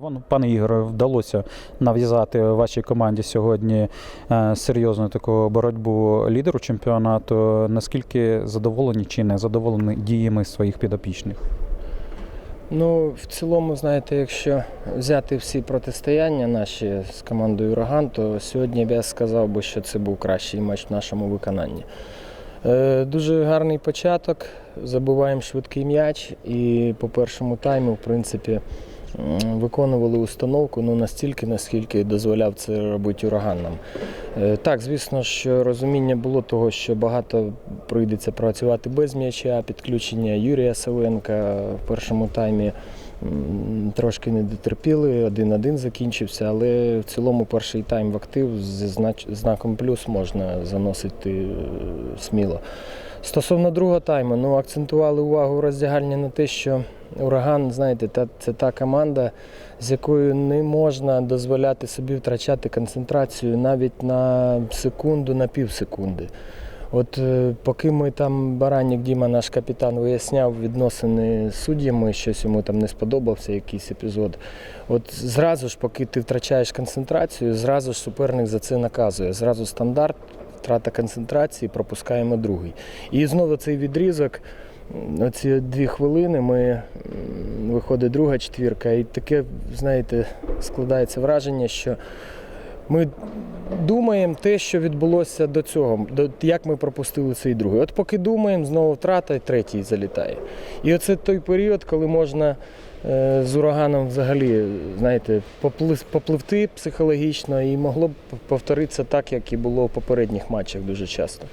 Вам, пане Ігоре, вдалося нав'язати вашій команді сьогодні е, серйозну таку боротьбу лідеру чемпіонату. Наскільки задоволені чи не задоволені діями своїх підопічних? Ну, в цілому, знаєте, якщо взяти всі протистояння наші з командою Ураган, то сьогодні я сказав би, що це був кращий матч в нашому виконанні. Е, дуже гарний початок, забуваємо швидкий м'яч і по першому тайму, в принципі, виконували установку ну, настільки, наскільки дозволяв це робити ураган нам. Е, Так, звісно, що розуміння було того, що багато прийдеться працювати без м'яча, підключення Юрія Савенка в першому таймі трошки не дотерпіли, 1-1 закінчився, але в цілому перший тайм в актив зі знаком плюс можна заносити е, сміло. Стосовно другого тайму, ну акцентували увагу роздягальні на те, що ураган, знаєте, та, це та команда, з якою не можна дозволяти собі втрачати концентрацію навіть на секунду, на півсекунди. От е, поки ми там Баранік Діма, наш капітан, виясняв відносини з суддями, щось йому там не сподобався, якийсь епізод. От зразу ж, поки ти втрачаєш концентрацію, зразу ж суперник за це наказує. Зразу стандарт, втрата концентрації, пропускаємо другий. І знову цей відрізок. Оці дві хвилини ми виходить друга четвірка, і таке, знаєте, складається враження, що ми думаємо те, що відбулося до цього, до, як ми пропустили цей другий. От поки думаємо, знову втрата, і третій залітає. І оце той період, коли можна е, з ураганом взагалі, знаєте, поплив, попливти психологічно і могло б повторитися так, як і було в попередніх матчах дуже часто.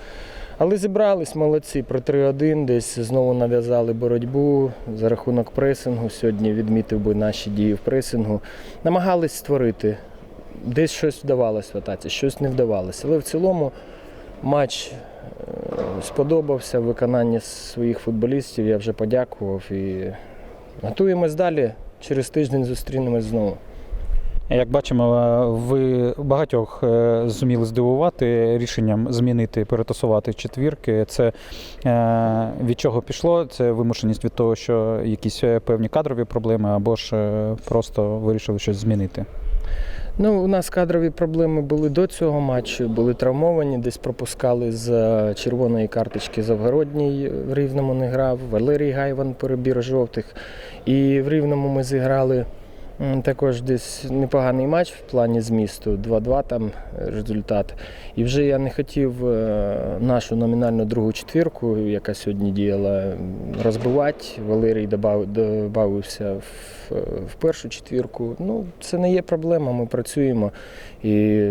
Але зібрались молодці про 3-1, десь знову нав'язали боротьбу за рахунок пресингу. Сьогодні відмітив би наші дії в пресингу. Намагались створити. Десь щось вдавалося в атаці, щось не вдавалося. Але в цілому матч е, сподобався виконання своїх футболістів. Я вже подякував і готуємось далі. Через тиждень зустрінемось знову. Як бачимо, е, ви багатьох е, зуміли здивувати рішенням змінити, перетасувати четвірки. Це від чого пішло? Це вимушеність від того, що якісь певні кадрові проблеми, або ж просто вирішили щось змінити. Ну, у нас кадрові проблеми були до цього матчу, були травмовані, десь пропускали з е, червоної карточки Завгородній в Рівному не грав, Валерій Гайван перебір жовтих. І в Рівному ми зіграли також десь непоганий матч в плані змісту, 2-2 там результат. І вже я не хотів е, нашу номінальну другу четвірку, яка сьогодні діяла, розбивати. Валерій добавився в, в першу четвірку. Ну, це не є проблема, ми працюємо. І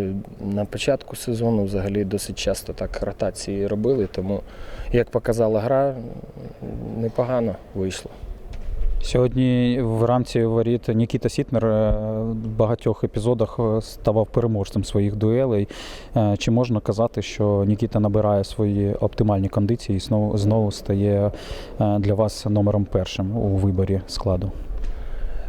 на початку сезону взагалі досить часто так ротації робили, тому, як показала гра, непогано вийшло. Сьогодні в рамці воріт Нікіта Сітнер е, в багатьох епізодах е, ставав переможцем своїх дуелей. Е, Чи можна казати, що Нікіта набирає свої оптимальні кондиції і знову, знову стає для вас номером першим у виборі складу?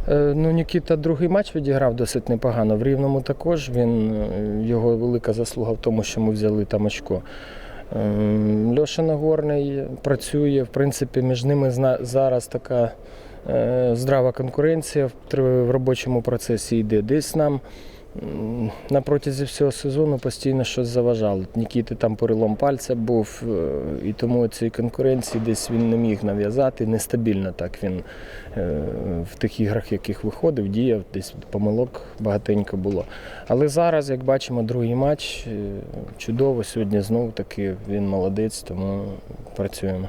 Ну, Нікіта другий матч відіграв досить непогано. В Рівному також він, його велика заслуга в тому, що ми взяли там очко. Ем, Льоша Нагорний працює. В принципі, між ними зараз така здрава конкуренція в робочому процесі йде. Десь нам на протязі всього сезону постійно щось заважало. Нікіти там перелом пальця був, е, і тому цієї конкуренції десь він не міг нав'язати. Нестабільно так він е, в тих іграх, яких виходив, діяв, десь помилок багатенько було. Але зараз, як бачимо, другий матч е, чудово. Сьогодні знову таки він молодець, тому працюємо.